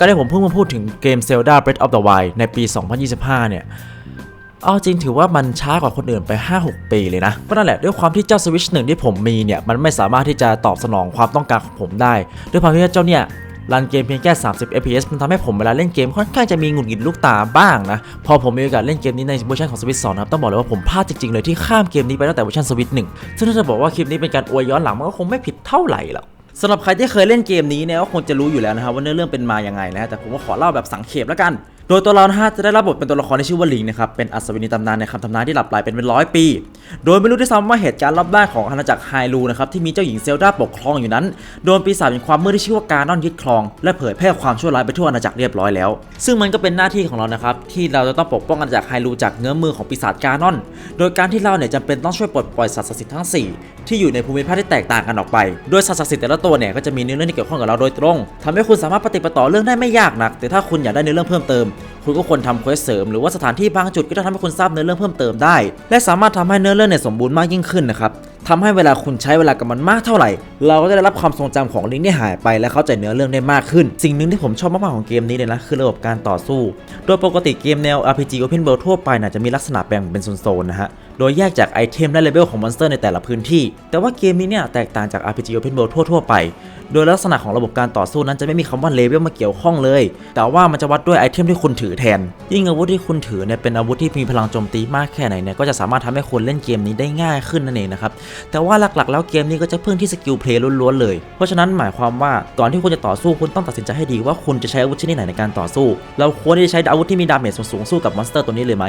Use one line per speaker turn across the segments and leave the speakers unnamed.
ก็ได้ผมเพิ่งมาพูดถึงเกม Zelda Breath of the Wild ในปี 2025 เนี่ย เอาจริงถือว่ามันช้ากว่าคนอื่นไป 5-6 ปีเลยนะ ก็นั่นแหละด้วยความที่เจ้า Switch 1 ที่ผมมีเนี่ย มันไม่สามารถที่จะตอบสนองความต้องการของผมได้ ด้วยความที่เจ้าเนี่ยรันเกมเพียงแค่ 30 fps มันทำให้ผมเวลาเล่นเกมค่อนข้างจะมีหงุดหงิดลูกตาบ้างนะ พอผมมีโอกาสเล่นเกมนี้ในเวอร์ชันของ Switch 2นะครับต้องบอกเลยว่าผมพลาดจริงๆเลยที่ข้ามเกมนี้ไปตั้งแต่เวอร์ชัน Switch 1ซึ่งถ้าจะบอกว่าคลิปนี้เป็นการอวยย้อนหลังมันก็คงไม่ผิดเท่าไหร่หรอก สำหรับใครที่เคยเล่นเกมนี้เนี่ยก็คงจะรู้อยู่แล้วนะครับว่าเนื้อเรื่องเป็นมาอย่างไงนะฮะแต่ผมก็ขอเล่าแบบสังเขปแล้วกัน โดยตัวเรานะฮะจะได้รับบทเป็นตัวละครที่ชื่อว่าลิงนะครับ เป็นอัศวินีตำนานในคำทำนายที่หลับไหลเป็นเป็นร้อยปี โดยไม่รู้ด้วยซ้ำว่าเหตุการณ์รอบด้านของอาณาจักรไฮรูนะครับที่มีเจ้าหญิงเซลดาปกครองอยู่นั้น โดนปีศาจแห่งความมืดที่ชื่อว่าการนอนยึดครอง และเผยแพร่ความชั่วร้ายไปทั่วอาณาจักรเรียบร้อยแล้ว ซึ่งมันก็เป็นหน้าที่ของเรานะครับที่เราจะต้องปกป้องอาณาจักรไฮรูจากเงื้อมือของปีศาจการนอน โดยการที่เราเนี่ยจำเป็นต้องช่วยปลดปล่อยสัตว์ศักดิ์สิทธิ์ทั้งสี่ที่อยู่ในภูมิภาคที่แตกต่างกันออกไป โดยสัตว์ศักดิ์สิทธิ์แต่ละตัวเนี่ยก็จะมีเนื้อเรื่องที่เกี่ยวข้องกับเราโดยตรงทำให้คุณสามารถปฏิปต่อเรื่องได้ไม่ยากนัก แต่ถ้าคุณอยากได้เนื้อเรื่องเพิ่มเติมคุณก็ควรทำเควสเสริมหรือว่าสถานที่บางจุดก็จะทำให้คุณทราบเนื้อเรื่องเพิ่มเติมได้ และสามารถทำให้เนื้อเรื่องเนี่ยสมบูรณ์มากยิ่งขึ้นนะครับ ทำให้เวลาคุณใช้เวลากับมันมากเท่าไหร่ เราก็จะได้รับความทรงจำของลิงก์ที่หายไปและเข้าใจเนื้อเรื่องได้มากขึ้น สิ่งหนึ่งที่ผมชอบมากๆของเกมนี้เลยนะคือระบบการต่อสู้ โดยปกติเกมแนว RPG Open World ทั่วไปน่ะจะมีลักษณะแบ่งเป็นโซนๆนะฮะโดยแยกจากไอเทมและเลเวลของมอนสเตอร์ในแต่ละพื้นที่ แต่ว่าเกมนี้เนี่ยแตกต่างจาก RPG Open World ทั่วๆไป โดยลักษณะของระบบการต่อสู้นั้นจะไม่มีคำว่าเลเวลมาเกี่ยวข้องเลย แต่ว่ามันจะวัดด้วยไอเทมที่คุณถือแทน ยิ่งอาวุธที่คุณถือเนี่ยเป็นอาวุธที่มีพลังโจมตีมากแค่ไหนเนี่ยก็จะสามารถทำให้คุณเล่นเกมนี้ได้ง่ายขึ้นนั่นเองนะครับแต่ว่าหลักๆ แล้วเกมนี้ก็จะพึ่งที่สกิลเพลย์ล้วนๆเลย เพราะฉะนั้นหมายความว่าก่อนที่คุณจะต่อสู้คุณต้องตัดสินใจให้ดีว่าคุณจะใช้อาวุธชนิดไหนในการต่อสู้ เราควรที่จะใช้อาวุธที่มีดาเมจสูงสู้กับมอนสเตอร์ตัวนี้เลยไหม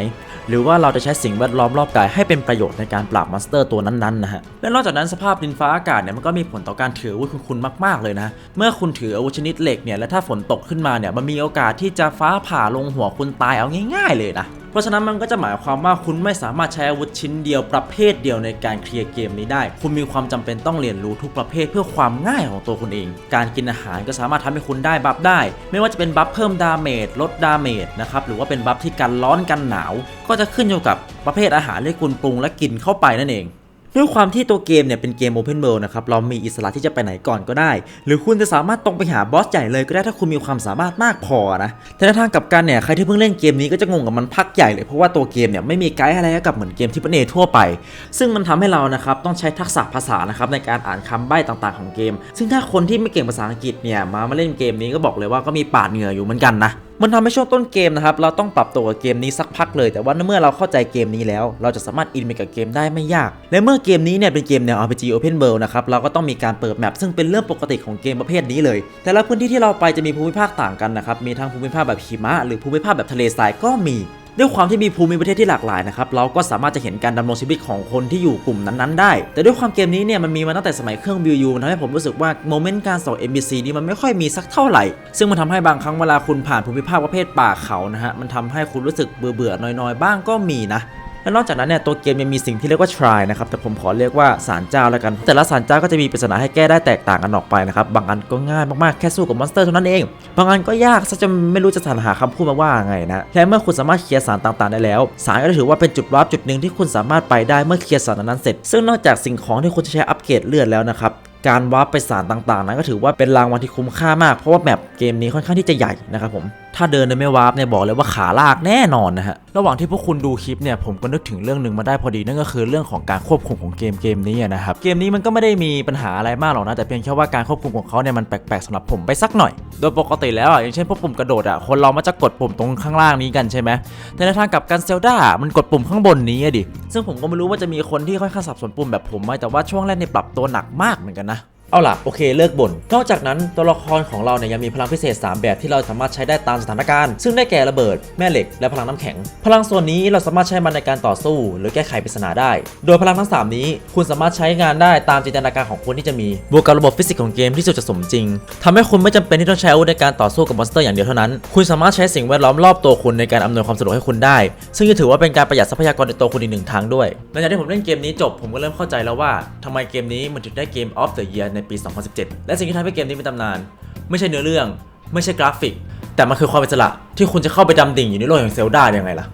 หรือว่าเราจะใช้สิ่งแวดล้อมรอบกายให้เป็นประโยชน์ในการปราบมอนสเตอร์ตัวนั้นๆนะฮะ และนอกจากนั้นสภาพดินฟ้าอากาศเนี่ยมันก็มีผลต่อการถืออาวุธของคุณมากๆเลยนะ เมื่อคุณถืออาวุธชนิดเหล็กเนี่ยและถ้าฝนตกขึ้นมาเนี่ยมันมีโอกาสที่จะฟ้าผ่าลงหัวคุณตายเอาง่าย ๆ เลยนะ เพราะฉะนั้นมันก็จะหมายความว่าคุณไม่สามารถใช้อาวุธชิ้นเดียวประเภทเดียวในการเคลียร์เกมนี้ได้ คุณมีความจำเป็นต้องเรียนรู้ทุกประเภทเพื่อความง่ายของตัวคุณเอง การกินอาหารก็สามารถทำให้คุณได้บัฟได้ ไม่ว่าจะเป็นบัฟเพิ่มดาเมจลดดาเมจนะครับหรือว่าเป็นบัฟที่กันร้อนกันหนาว ก็จะขึ้นอยู่กับประเภทอาหารที่คุณปรุงและกินเข้าไปนั่นเอง ด้วยความที่ตัวเกมเนี่ยเป็นเกม Open World นะครับเรามีอิสระที่จะไปไหนก่อนก็ได้ หรือคุณจะสามารถตรงไปหาบอสใหญ่เลยก็ได้ถ้าคุณมีความสามารถมากพอนะแต่ในทางกับกันเนี่ยใครที่เพิ่งเล่นเกมนี้ก็จะงงกับมันพักใหญ่เลยเพราะว่าตัวเกมเนี่ยไม่มีไกด์อะไรกับเหมือนเกมที่เป็นเอทั่วไป ซึ่งมันทำให้เรานะครับต้องใช้ทักษะภาษานะครับในการอ่านคำใบ้ต่างๆของเกม ซึ่งถ้าคนที่ไม่เก่งภาษาอังกฤษเนี่ยมามาเล่นเกมนี้ก็บอกเลยว่าก็มีปาดเหงื่ออยู่เหมือนกันนะ มันทำให้ช่วงต้นเกมนะครับ เราต้องปรับตัวกับเกมนี้สักพักเลย แต่ว่าเมื่อเราเข้าใจเกมนี้แล้ว เราจะสามารถอินไปกับเกมได้ไม่ยาก และเมื่อเกมนี้เนี่ยเป็นเกมแนว RPG Open World นะครับ เราก็ต้องมีการเปิดแมปซึ่งเป็นเรื่องปกติของเกมประเภทนี้เลย แต่ละพื้นที่ที่เราไปจะมีภูมิภาคต่างกันนะครับ มีทั้งภูมิภาคแบบหิมะหรือภูมิภาคแบบทะเลทรายก็มี ด้วยความที่มีภูมิประเทศที่หลากหลายนะครับเราก็สามารถจะเห็นการดำรงชีวิตของคนที่อยู่กลุ่มนั้นๆได้ แต่ด้วยความเกมนี้เนี่ยมันมีมาตั้งแต่สมัยเครื่องบิวยูทำให้ผมรู้สึกว่าโมเมนต์การส่ง NPC นี่มันไม่ค่อยมีสักเท่าไหร่ ซึ่งมันทำให้บางครั้งเวลาคุณผ่านภูมิภาคประเภทป่าเขานะฮะมันทำให้คุณรู้สึกเบื่อๆน้อยๆ บ้างก็มีนะ และนอกจากนั้นเนี่ยตัวเกมยังมีสิ่งที่เรียกว่า try นะครับแต่ผมขอเรียกว่าศาลเจ้าแล้วกัน แต่ละศาลเจ้าก็จะมีปริศนาให้แก้ได้แตกต่างกันออกไปนะครับบางอันก็ง่ายมากๆแค่สู้กับมอนสเตอร์เท่านั้นเอง บางอันก็ยากซะจนไม่รู้จะสรรหาคำพูดมาว่าไงนะและเมื่อคุณสามารถเคลียร์สารต่างๆได้แล้วสารก็จะถือว่าเป็นจุดวาร์ปจุดหนึ่งที่คุณสามารถไปได้เมื่อเคลียร์สารนั้นเสร็จ ซึ่งนอกจากสิ่งของที่คุณจะใช้อัปเกรดเลือดแล้วนะครับ การวาร์ปไปสารต่างๆนั้นก็ถือว่าเป็นรางวัลที่คุ้มค่ามาก เพราะว่าแมปเกมนี้ค่อนข้างที่จะใหญ่นะครับผมถ้าเดินโดยไม่วาร์ปเนี่ยบอกเลยว่าขาลากแน่นอนนะฮะ ระหว่างที่พวกคุณดูคลิปเนี่ยผมก็นึกถึงเรื่องหนึ่งมาได้พอดีนั่นก็คือเรื่องของการควบคุมของเกมเกมนี้นะครับ เกมนี้มันก็ไม่ได้มีปัญหาอะไรมากหรอกนะ แต่เพียงแค่ว่าการควบคุมของเขาเนี่ยมันแปลกๆสำหรับผมไปสักหน่อย โดยปกติแล้วอะอย่างเช่นพวกปุ่มกระโดดอะคนเรามักจะกดปุ่มตรงข้างล่างนี้กันใช่ไหมแต่ในทางกลับกันเซลดามันกดปุ่มข้างบนนี้อะดิซึ่งผมก็ไม่รู้ว่าจะมีคนที่ค่อนข้างสับสนปุ่มแบบผมไหมแต่ว่าช่วงแรกเนี่ยปรับตัวหนักมากเหมือนกันนะ เอาล่ะโอเคเลิกบ่นนอกจากนั้นตัวละครของเราเนี่ยยังมีพลังพิเศษ 3 แบบที่เราสามารถใช้ได้ตามสถานการณ์ ซึ่งได้แก่ระเบิดแม่เหล็กและพลังน้ำแข็ง พลังส่วนนี้เราสามารถใช้มันในการต่อสู้ หรือแก้ไขปริศนาได้ โดยพลังทั้ง 3 นี้ คุณสามารถใช้งานได้ตามจินตนาการของคุณที่จะมีบวกกับระบบฟิสิกส์ของเกมที่สุดจะสมจริงทำให้คุณไม่จำเป็นที่ต้องใช้อาวุธในการต่อสู้กับมอนสเตอร์อย่างเดียวเท่านั้น คุณสามารถใช้สิ่งแวดล้อมรอบตัวคุณในการอำนวยความสะดวกให้คุณได้ ซึ่งจะถือว่าเป็นการประหยัดทรัพยากรในตัวคุณอีกหนึ่งทางด้วยหลังจากที่ผมเล่นเกมนี้จบผมก็เริ่มเข้าใจแล้วว่าทำไมเกมนี้มันถึงได้เกม of the year ในปี 2017 และสิ่งที่ทำให้เกมนี้เป็นตำนาน ไม่ใช่เนื้อเรื่อง ไม่ใช่กราฟิก แต่มันคือความอิสระที่คุณจะเข้าไปดำดิ่งอยู่ในโลกแห่งเซลดายังไงล่ะ